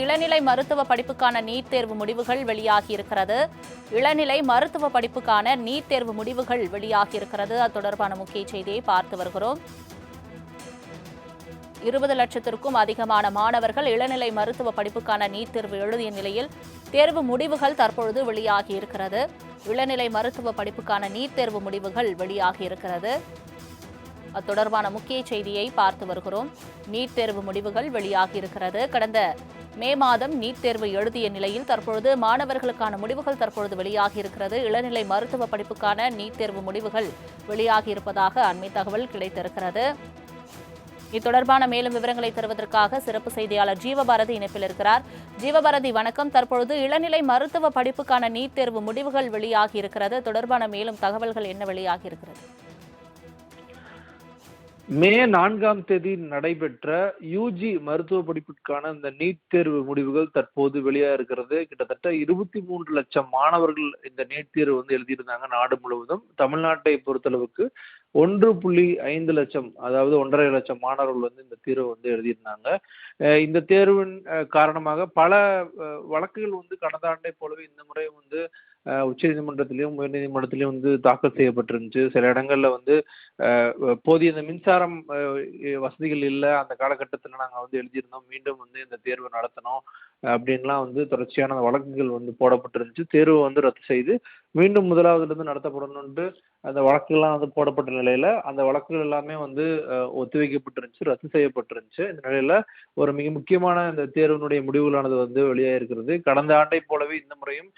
இளநிலை மருத்துவ படிப்புக்கான நீட் தேர்வு முடிவுகள் வெளியாகி இருக்கிறது இளநிலை மருத்துவ படிப்புக்கான நீட் தேர்வு முடிவுகள் வெளியாகியிருக்கிறது. அது தொடர்பான முக்கிய செய்தியை பார்த்து வருகிறோம். இருபது லட்சத்திற்கும் அதிகமான மாணவர்கள் இளநிலை மருத்துவ படிப்புக்கான நீட் தேர்வு எழுதிய நிலையில் தேர்வு முடிவுகள் தற்பொழுது வெளியாகி இருக்கிறது இளநிலை மருத்துவ படிப்புக்கான நீட் தேர்வு முடிவுகள் வெளியாகி இருக்கிறது அது தொடர்பான முக்கிய செய்தியை பார்த்து வருகிறோம். நீட் தேர்வு முடிவுகள் வெளியாகி இருக்கிறது கடந்த மே மாதம் நீட் தேர்வு எழுதிய நிலையில் தற்பொழுது மாணவர்களுக்கான முடிவுகள் தற்பொழுது வெளியாகி இருக்கிறது இளநிலை மருத்துவ படிப்புக்கான நீட் தேர்வு முடிவுகள் வெளியாகி இருப்பதாக அண்மை தகவல் கிடைத்திருக்கிறது. இது தொடர்பான மேலும் விவரங்களை தருவதற்காக சிறப்பு செய்தியாளர் ஜீவபாரதி இணைப்பில் இருக்கிறார். ஜீவபாரதி வணக்கம். தற்பொழுது இளநிலை மருத்துவ படிப்புக்கான நீட் தேர்வு முடிவுகள் வெளியாகி இருக்கிறது தொடர்பான மேலும் தகவல்கள் என்ன வெளியாகி இருக்கிறது மே நான்காம் தேதி நடைபெற்ற யூஜி மருத்துவ படிப்புக்கான இந்த நீட் தேர்வு முடிவுகள் தற்போது வெளியாக இருக்கிறது கிட்டத்தட்ட இருபத்தி மூன்று லட்சம் மாணவர்கள் இந்த நீட் தேர்வு வந்து எழுதியிருந்தாங்க நாடு முழுவதும். தமிழ்நாட்டை பொறுத்தளவுக்கு ஒன்று புள்ளி ஐந்து லட்சம் அதாவது ஒன்றரை லட்சம் மாணவர்கள் வந்து இந்த தீர்வை வந்து எழுதியிருந்தாங்க. இந்த தேர்வின் காரணமாக பல வழக்குகள் வந்து கடந்த ஆண்டை போலவே இந்த முறை வந்து அஹ், உச்சநீதிமன்றத்திலையும் உயர்நீதிமன்றத்திலையும் வந்து தாக்கல் செய்யப்பட்டிருந்துச்சு. சில இடங்கள்ல வந்து போதிய இந்த மின்சாரம் வசதிகள் இல்லை. அந்த காலகட்டத்தில் நாங்கள் வந்து எழுதியிருந்தோம். மீண்டும் வந்து இந்த தேர்வை நடத்தணும். அப்படின்லாம் வந்து தொடர்ச்சியான வழக்குகள் வந்து போடப்பட்டிருந்துச்சு. தேர்வு வந்து ரத்து செய்து மீண்டும் முதலாவதுலேருந்து நடத்தப்படணும்ட்டு அந்த வழக்குகள்லாம் வந்து போடப்பட்ட நிலையில் அந்த வழக்குகள் எல்லாமே வந்து ஒத்திவைக்கப்பட்டிருந்துச்சு ரத்து செய்யப்பட்டிருந்துச்சு. இந்த நிலையில் ஒரு மிக முக்கியமான இந்த தேர்வினுடைய முடிவுகளானது வந்து வெளியாக இருக்கிறது கடந்த ஆண்டை போலவே இந்த முறையும்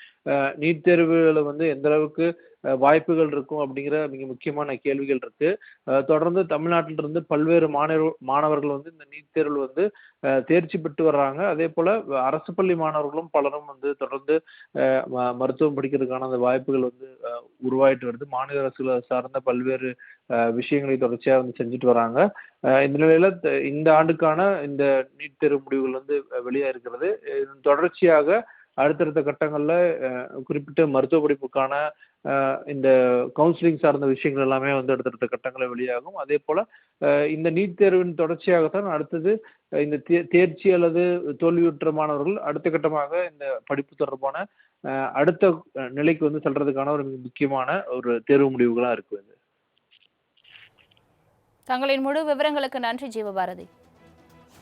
நீட் தேர்வுகளை வந்து எந்த அளவுக்கு வாய்ப்புகள் இருக்கும் அப்படிங்கிற மிக முக்கியமான கேள்விகள் இருக்கு. தொடர்ந்து தமிழ்நாட்டிலிருந்து பல்வேறு மாணவர் மாணவர்கள் வந்து இந்த நீட் தேர்வில் வந்து தேர்ச்சி பெற்று வர்றாங்க. அதே போல அரசு பள்ளி மாணவர்களும் பலரும் வந்து தொடர்ந்து ம- மருத்துவம் படிக்கிறதுக்கான அந்த வாய்ப்புகள் வந்து உருவாயிட்டு வருது. மாநில அரசுகளை சார்ந்த பல்வேறு விஷயங்களை தொடர்ச்சியாக வந்து செஞ்சுட்டு வராங்க. இந்த நிலையில இந்த ஆண்டுக்கான இந்த நீட் தேர்வு முடிவுகள் வந்து வெளியாக இருக்கிறது இதன் தொடர்ச்சியாக அடுத்தடுத்த கட்டங்களில் குறிப்பிட்ட மருத்துவ படிப்புக்கான இந்த கவுன்சிலிங் சார்ந்த விஷயங்கள் எல்லாமே வந்து அடுத்தடுத்த கட்டங்களில் வெளியாகும். அதே போல் இந்த நீட் தேர்வின் தொடர்ச்சியாகத்தான் அடுத்தது இந்த தே தேர்ச்சி அல்லது தோல்வியுற்ற மாணவர்கள் அடுத்த கட்டமாக இந்த படிப்பு தொடர்பான அடுத்த நிலைக்கு வந்து செல்றதுக்கான ஒரு மிக முக்கியமான ஒரு தேர்வு முடிவுகளாக இருக்குது இது. தங்களின் முழு விவரங்களுக்கு நன்றி ஜீவபாரதி.